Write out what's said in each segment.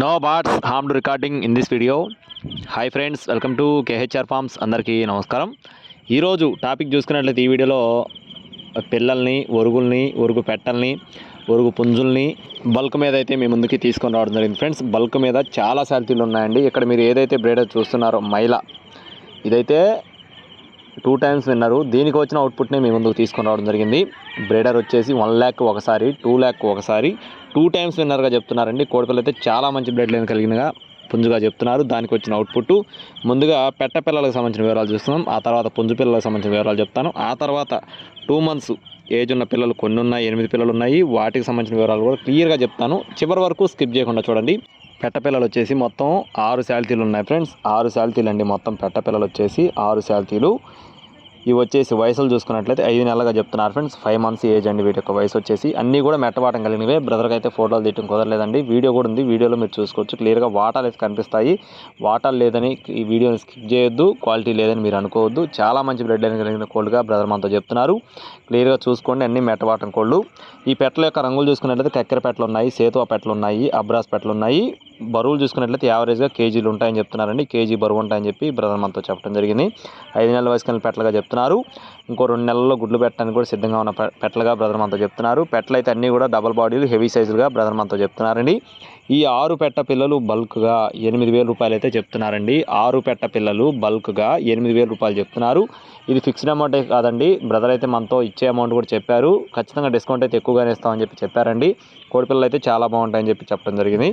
No birds harm to recording in this video hi friends welcome to KHR farms అందరికీ నమస్కారం ఈరోజు topic చూసుకున్నట్లయితే ఈ వీడియోలో పిల్లల్ని ఒరుగుల్ని ఒరుగు పెట్టల్ని ఒరుగు పుంజుల్ని బల్క్ మీద అయితే మీ ముందుకి తీసుకొని రావడం జరిగింది. ఫ్రెండ్స్ బల్క్ మీద చాలా శాలరీలు ఉన్నాయండి. ఇక్కడ మీరు ఏదైతే బ్రేడర్ చూస్తున్నారో మైల ఇదైతే టూ టైమ్స్ విన్నారు. దీనికి వచ్చిన అవుట్పుట్ని మీ ముందుకు తీసుకొని రావడం జరిగింది. బ్రేడర్ వచ్చేసి వన్ ల్యాక్ ఒకసారి టూ ల్యాక్ ఒకసారి. టూ టైమ్స్ విన్నర్గా చెప్తున్నారండి. కోడిపిల్ల అయితే చాలా మంచి బ్లడ్ లైన్ కలిగినగా పుంజుగా చెప్తున్నారు. దానికి వచ్చిన అవుట్పుట్ ముందుగా పెట్ట పిల్లలకు సంబంధించిన వివరాలు చూస్తున్నాం. ఆ తర్వాత పుంజు పిల్లలకు సంబంధించిన వివరాలు చెప్తాను. ఆ తర్వాత టూ మంత్స్ ఏజ్ ఉన్న పిల్లలు కొన్ని ఉన్నాయి ఎనిమిది పిల్లలు ఉన్నాయి. వాటికి సంబంధించిన వివరాలు కూడా క్లియర్గా చెప్తాను. చివరి వరకు స్కిప్ చేయకుండా చూడండి. పెట్ట పిల్లలు వచ్చేసి మొత్తం ఆరు శాలతీలు ఉన్నాయి ఫ్రెండ్స్ ఆరు శాలతీలు అండి మొత్తం పెట్ట పిల్లలు వచ్చేసి ఆరు శాలతీలు ఇవి వచ్చేసి వయసులు చూసుకున్నట్లయితే ఐదు నెలలుగా చెప్తున్నారు ఫ్రెండ్స్ ఫైవ్ మంత్స్ ఏజ్ అండి వీటి యొక్క వయసు వచ్చేసి. అన్నీ కూడా మెట్టవాటం కలిగినవే. బ్రదర్కి అయితే ఫోటోలు తీయటం కుదరలేదండి. వీడియో కూడా ఉంది. వీడియోలో మీరు చూసుకోవచ్చు. క్లియర్గా వాటాలు అయితే కనిపిస్తాయి. వాటాలు లేదని ఈ వీడియోని స్కిప్ చేయొద్దు. క్వాలిటీ లేదని మీరు అనుకోవద్దు. చాలా మంచి బ్లడ్ లైన్ కలిగిన కోళ్ళుగా బ్రదర్ మనతో చెప్తున్నారు. క్లియర్గా చూసుకోండి. అన్ని మెట్టవాటం కోళ్ళు ఈ పెట్టల యొక్క రంగులు చూసుకున్నట్లయితే కక్కెర పెట్టలు ఉన్నాయి సేతువా పెట్టలు ఉన్నాయి అబ్రాస్ పెట్టలు ఉన్నాయి. బరువులు చూసుకున్నట్లయితే యావరేజ్గా కేజీలు ఉంటాయని చెప్తున్నారండి. కేజీ బరువు ఉంటాయని చెప్పి బ్రదర్ మనతో చెప్పడం జరిగింది. ఐదు నెలల వయసు పెట్టలుగా చెప్తున్నారు. ఇంకో రెండు నెలల్లో గుడ్లు పెట్టడానికి కూడా సిద్ధంగా ఉన్న పెట్టలుగా బ్రదర్ మనతో చెప్తున్నారు. పెట్టలు అయితే అన్నీ కూడా డబల్ బాడీలు హెవీ సైజులుగా బ్రదర్ మనతో చెప్తున్నారండి. ఈ ఆరు పెట్ట పిల్లలు బల్క్గా ఎనిమిది వేల రూపాయలు అయితే చెప్తున్నారండి. ఆరు పెట్ట పిల్లలు బల్క్గా ఎనిమిది వేల రూపాయలు చెప్తున్నారు. ఇది ఫిక్స్డ్ అమౌంట్ కాదండి. బ్రదర్ అయితే మనతో ఇచ్చే అమౌంట్ కూడా చెప్పారు. ఖచ్చితంగా డిస్కౌంట్ అయితే ఎక్కువగానే ఇస్తామని చెప్పి చెప్పారండి. కోడిపిల్లలు అయితే చాలా బాగుంటాయని చెప్పి చెప్పడం జరిగింది.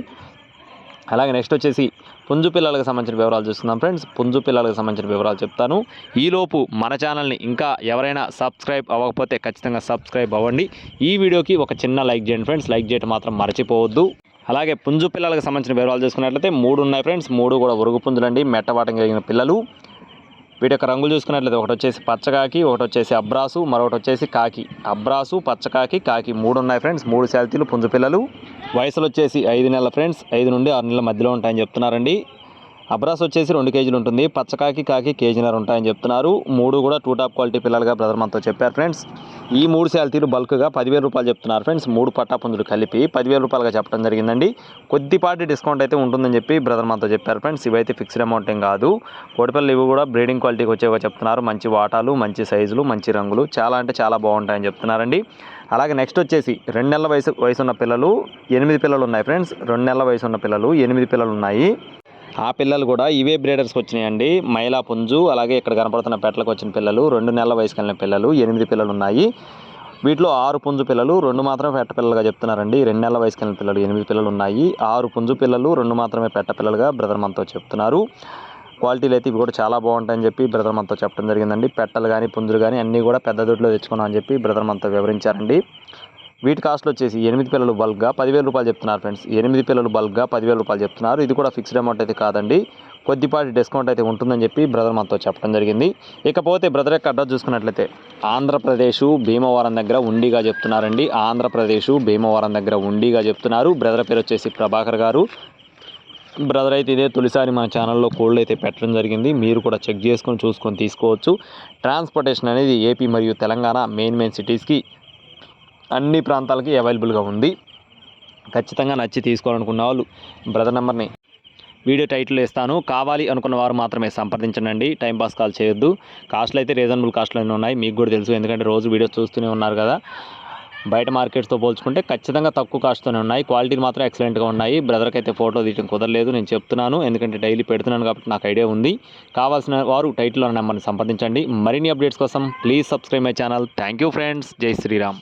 అలాగే నెక్స్ట్ వచ్చేసి పుంజు పిల్లలకు సంబంధించిన వివరాలు చూస్తున్నాం ఫ్రెండ్స్ పుంజు పిల్లలకు సంబంధించిన వివరాలు చెప్తాను. ఈలోపు మన ఛానల్ని ఇంకా ఎవరైనా సబ్స్క్రైబ్ అవ్వకపోతే ఖచ్చితంగా సబ్స్క్రైబ్ అవ్వండి. ఈ వీడియోకి ఒక చిన్న లైక్ చేయండి ఫ్రెండ్స్ లైక్ చేయడం మాత్రం మర్చిపోవద్దు. అలాగే పుంజు పిల్లలకు సంబంధించిన వివరాలు చూసుకున్నట్లయితే మూడు ఉన్నాయి ఫ్రెండ్స్ మూడు కూడా ఉరుగు పుంజులండి. మెట్టవాటం కలిగిన పిల్లలు. వీటి యొక్క రంగులు చూసుకున్నట్లయితే ఒకటి వచ్చేసి పచ్చకాకి ఒకటి వచ్చేసి అబ్రాసు మరొకటి వచ్చేసి కాకి. అబ్రాసు పచ్చకాకి కాకి మూడు ఉన్నాయి ఫ్రెండ్స్. మూడు శాలతీలు పుంజు పిల్లలు. వయసులు వచ్చేసి ఐదు నెలల ఫ్రెండ్స్. ఐదు నుండి ఆరు నెలల మధ్యలో ఉంటాయని చెప్తున్నారండి. అబ్రాస్ వచ్చేసి రెండు కేజీలు ఉంటుంది పచ్చకాకి కాకి కేజీనర్ ఉంటాయని చెప్తున్నారు. మూడు కూడా టూ టాప్ క్వాలిటీ పిల్లలుగా బ్రదర్ మనతో చెప్పారు ఫ్రెండ్స్. ఈ మూడు శాలతీలు బల్క్గా పదివేల రూపాయలు చెప్తున్నారు ఫ్రెండ్స్. మూడు పట్టాపుంజులు కలిపి పదివేల రూపాయలుగా చెప్పడం జరిగిందండి. కొద్దిపాటి డిస్కౌంట్ అయితే ఉంటుందని చెప్పి బ్రదర్ మనతో చెప్పారు ఫ్రెండ్స్. ఇవైతే ఫిక్స్డ్ అమౌంట్ ఏం కాదు. కోడిపిల్లలు ఇవి కూడా బ్రీడింగ్ క్వాలిటీకి వచ్చేవిగా చెప్తున్నారు. మంచి వాటాలు మంచి సైజులు మంచి రంగులు చాలా అంటే చాలా బాగుంటాయని చెప్తున్నారండి. అలాగే నెక్స్ట్ వచ్చేసి రెండు నెలల వయసు వయసు ఉన్న పిల్లలు ఎనిమిది పిల్లలు ఉన్నాయి ఫ్రెండ్స్. రెండు నెలల వయసు ఉన్న పిల్లలు ఎనిమిది పిల్లలు ఉన్నాయి. ఆ పిల్లలు కూడా ఇవే బ్రీడర్స్కి వచ్చినాయండి. మైలా పుంజు అలాగే ఇక్కడ కనపడుతున్న పెట్టలకు వచ్చిన పిల్లలు రెండు నెలల వయసు పిల్లలు ఎనిమిది పిల్లలు ఉన్నాయి. వీటిలో ఆరు పుంజు పిల్లలు రెండు మాత్రమే పెట్ట పిల్లలుగా చెప్తున్నారండి. రెండు నెలల వయసు పిల్లలు ఎనిమిది పిల్లలు ఉన్నాయి. ఆరు పుంజు పిల్లలు రెండు మాత్రమే పెట్ట పిల్లలుగా బ్రదర్ మనతో చెప్తున్నారు. క్వాలిటీలు అయితే ఇవి కూడా చాలా బాగుంటాయని చెప్పి బ్రదర్ మనతో చెప్పడం జరిగిందండి. పెట్టలు కానీ పుంజులు కానీ అన్నీ కూడా పెద్ద దొడ్లో తెచ్చుకున్నామని చెప్పి బ్రదర్ మనతో వివరించారండి. వీటి కాస్ట్లు వచ్చేసి ఎనిమిది పిల్లలు బల్క్గా పదివేల రూపాయలు చెప్తున్నారు ఫ్రెండ్స్ ఎనిమిది పిల్లలు బల్క్గా పదివేల రూపాయలు చెప్తున్నారు. ఇది కూడా ఫిక్స్డ్ అమౌంట్ అయితే కాదండి. కొద్దిపాటి డిస్కౌంట్ అయితే ఉంటుందని చెప్పి బ్రదర్ మనతో చెప్పడం జరిగింది. ఇకపోతే బ్రదర్ యొక్క అడ్రస్ చూసుకున్నట్లయితే ఆంధ్రప్రదేశ్ భీమవరం దగ్గర ఉండిగా చెప్తున్నారండి. ఆంధ్రప్రదేశ్ భీమవరం దగ్గర ఉండిగా చెప్తున్నారు. బ్రదర్ పేరు వచ్చేసి ప్రభాకర్ గారు. బ్రదర్ అయితే ఇదే తొలిసారి మన ఛానల్లో కోళ్ళు అయితే పెట్టడం జరిగింది. మీరు కూడా చెక్ చేసుకొని చూసుకొని తీసుకోవచ్చు. ట్రాన్స్పోర్టేషన్ అనేది ఏపీ మరియు తెలంగాణ మెయిన్ మెయిన్ సిటీస్కి అన్ని ప్రాంతాలకి అవైలబుల్గా ఉంది. ఖచ్చితంగా నచ్చి తీసుకోవాలనుకున్న వాళ్ళు బ్రదర్ నెంబర్ని వీడియో టైటిల్ ఇస్తాను. కావాలి అనుకున్న వారు మాత్రమే సంప్రదించండి టైంపాస్ కాల్ చేయొద్దు. కాస్ట్లు అయితే రీజనబుల్ కాస్ట్లోనే ఉన్నాయి. మీకు కూడా తెలుసు. ఎందుకంటే రోజు వీడియోస్ చూస్తూనే ఉన్నారు కదా. బయట మార్కెట్స్తో పోల్చుకుంటే ఖచ్చితంగా తక్కువ కాస్ట్తోనే ఉన్నాయి. క్వాలిటీలు మాత్రం ఎక్సలెంట్గా ఉన్నాయి. బ్రదర్కి అయితే ఫోటో తీయడం కుదరలేదు. నేను చెప్తున్నాను. ఎందుకంటే డైలీ పెడుతున్నాను కాబట్టి నాకు ఐడియా ఉంది. కావాల్సిన వారు టైటిల్లో నెంబర్ని సంప్రదించండి. మరిన్ని అప్డేట్స్ కోసం please subscribe my channel. Thank you friends. జై శ్రీరామ్.